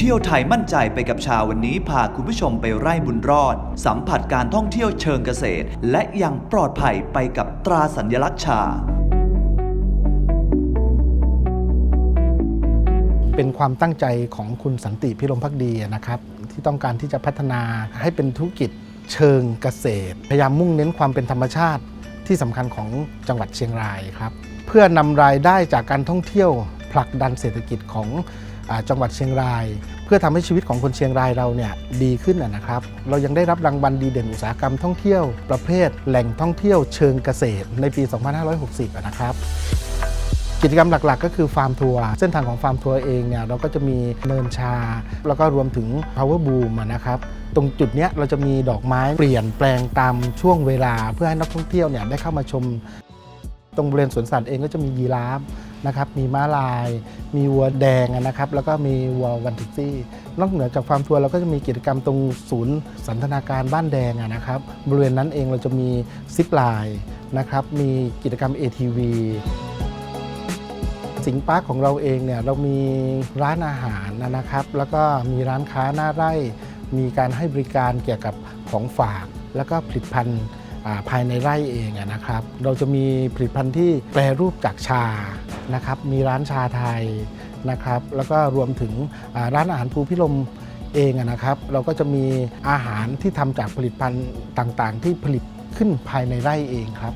เที่ยวไทยมั่นใจไปกับชาววันนี้พาคุณผู้ชมไปไร่บุญรอด สัมผัสการท่องเที่ยวเชิงเกษตร และยังปลอดภัยไปกับตราสัญลักษณ์ชา เป็นความตั้งใจของคุณสันติพิรมพักดีนะครับ ที่ต้องการที่จะพัฒนาให้เป็นธุรกิจเชิงเกษตร พยายามมุ่งเน้นความเป็นธรรมชาติที่สำคัญของจังหวัดเชียงรายครับ เพื่อนำรายได้จากการท่องเที่ยวผลักดันเศรษฐกิจของ จังหวัดเชียงราย เพื่อทำให้ชีวิตของคนเชียงรายเราเนี่ยดีขึ้นนะครับ เรายังได้รับรางวัลดีเด่นอุตสาหกรรมท่องเที่ยว ประเภทแหล่งท่องเที่ยวเชิงเกษตรในปี 2560 นะครับกิจกรรมหลักๆ ก็คือฟาร์มทัวร์เส้นทางของฟาร์มทัวร์เองเนี่ยเราก็จะมีเนินชา แล้วก็รวมถึง power boom นะครับตรงจุดเนี้ยเราจะมีดอกไม้เปลี่ยนแปลงตามช่วงเวลาเพื่อให้นักท่องเที่ยวเนี่ยได้เข้ามาชม ตรงบริเวณสวนสัตว์เองก็จะมียีราฟ นะครับมีม้าลาย มีวัวแดงนะครับแล้วก็มีวัววันติซี่นอกเหนือจากฟาร์มทัวร์เราก็จะมีกิจกรรมตรงศูนย์สันทนาการบ้านแดงนะครับบริเวณนั้นเองเราจะมีซิปไลน์นะครับมีกิจกรรม ATV สิงปาร์คของเราเองเนี่ยเรามีร้านอาหารนะครับ แล้วก็มีร้านค้าหน้าไร่ มีการให้บริการเกี่ยวกับของฝาก แล้วก็ผลิตภัณฑ์ภายในไร่เองนะครับ เราจะมีผลิตภัณฑ์ที่แปรรูปจากชา นะครับมีร้านชาไทยนะครับแล้วก็รวมถึงร้านอาหารภูพิลมเองนะครับเราก็จะมีอาหารที่ทำจากผลิตภัณฑ์ต่างๆ ที่ผลิตขึ้นภายในไร่เองครับ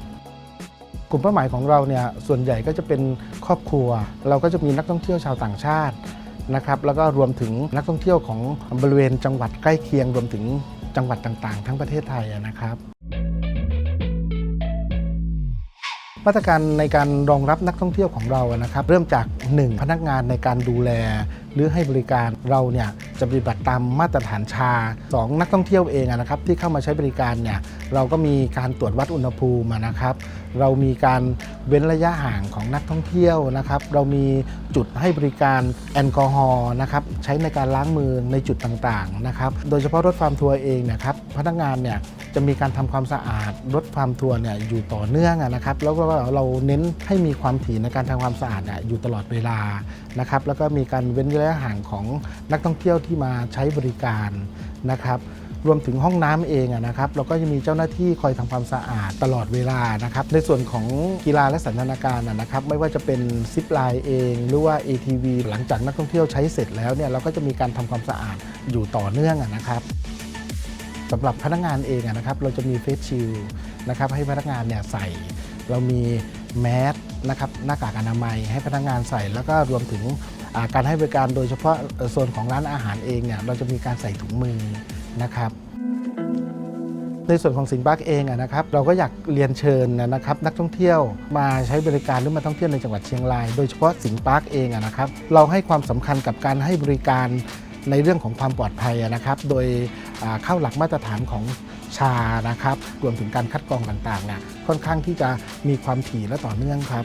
กลุ่มเป้าหมายของเราเนี่ยส่วนใหญ่ก็จะเป็นครอบครัว เราก็จะมีนักท่องเที่ยวชาวต่างชาตินะครับแล้วก็รวมถึงนักท่องเที่ยวของบริเวณจังหวัดใกล้เคียง รวมถึงจังหวัดต่างๆ ทั้งประเทศไทยนะครับ มาตรการในการรองรับนักท่องเที่ยวของเรานะครับ เริ่มจาก 1 พนักงานในการดูแล หรือให้บริการเราเนี่ยจะปฏิบัติตามมาตรฐานชา 2 นักท่องเที่ยวเองนะครับ ที่เข้ามาใช้บริการเนี่ยเราก็มีการตรวจวัดอุณหภูมินะครับ เรามีการเว้นระยะห่างของนักท่องเที่ยวนะครับ เรามีจุดให้บริการแอลกอฮอล์นะครับใช้ในการล้างมือในจุดต่างๆนะครับ โดยเฉพาะรถฟาร์มทัวร์เองนะครับพนักงานเนี่ย จะมีการทำความสะอาดรถฟามทัวร์เนี่ยอยู่ต่อเนื่องนะครับ แล้วก็เราเน้นให้มีความถี่ในการทำความสะอาดอยู่ตลอดเวลานะครับ แล้วก็มีการเว้นระยะห่างของนักท่องเที่ยวที่มาใช้บริการนะครับรวมถึงห้องน้ำเองนะครับ เราก็จะมีเจ้าหน้าที่คอยทำความสะอาดตลอดเวลานะครับ ในส่วนของกีฬาและสันทนาการอะนะครับ ไม่ว่าจะเป็นซิปไลน์เอง หรือว่า ATV หลังจากนักท่องเที่ยวใช้เสร็จแล้วเนี่ยเราก็จะมีการทำความสะอาดอยู่ต่อเนื่องนะครับ สำหรับพนักงานเองนะครับเราจะมีเฟสชิลนะครับให้พนักงานเนี่ยใส่ เรามีแมสนะครับหน้ากากอนามัยให้พนักงานใส่ แล้วก็รวมถึงการให้บริการโดยเฉพาะโซนของร้านอาหารเองเนี่ยเราจะมีการใส่ถุงมือนะครับในส่วนของสิงห์ปาร์คเองนะครับเราก็อยากเรียนเชิญนะครับนักท่องเที่ยวมาใช้บริการหรือมาท่องเที่ยวในจังหวัดเชียงราย โดยเฉพาะสิงห์ปาร์คเองนะครับเราให้ความสำคัญกับการให้บริการในเรื่องของความปลอดภัยนะครับ โดย เข้าหลักมาตรฐานของชานะครับ รวมถึงการคัดกรองต่างๆเนี่ยค่อนข้างที่จะมีความถี่และต่อเนื่องครับ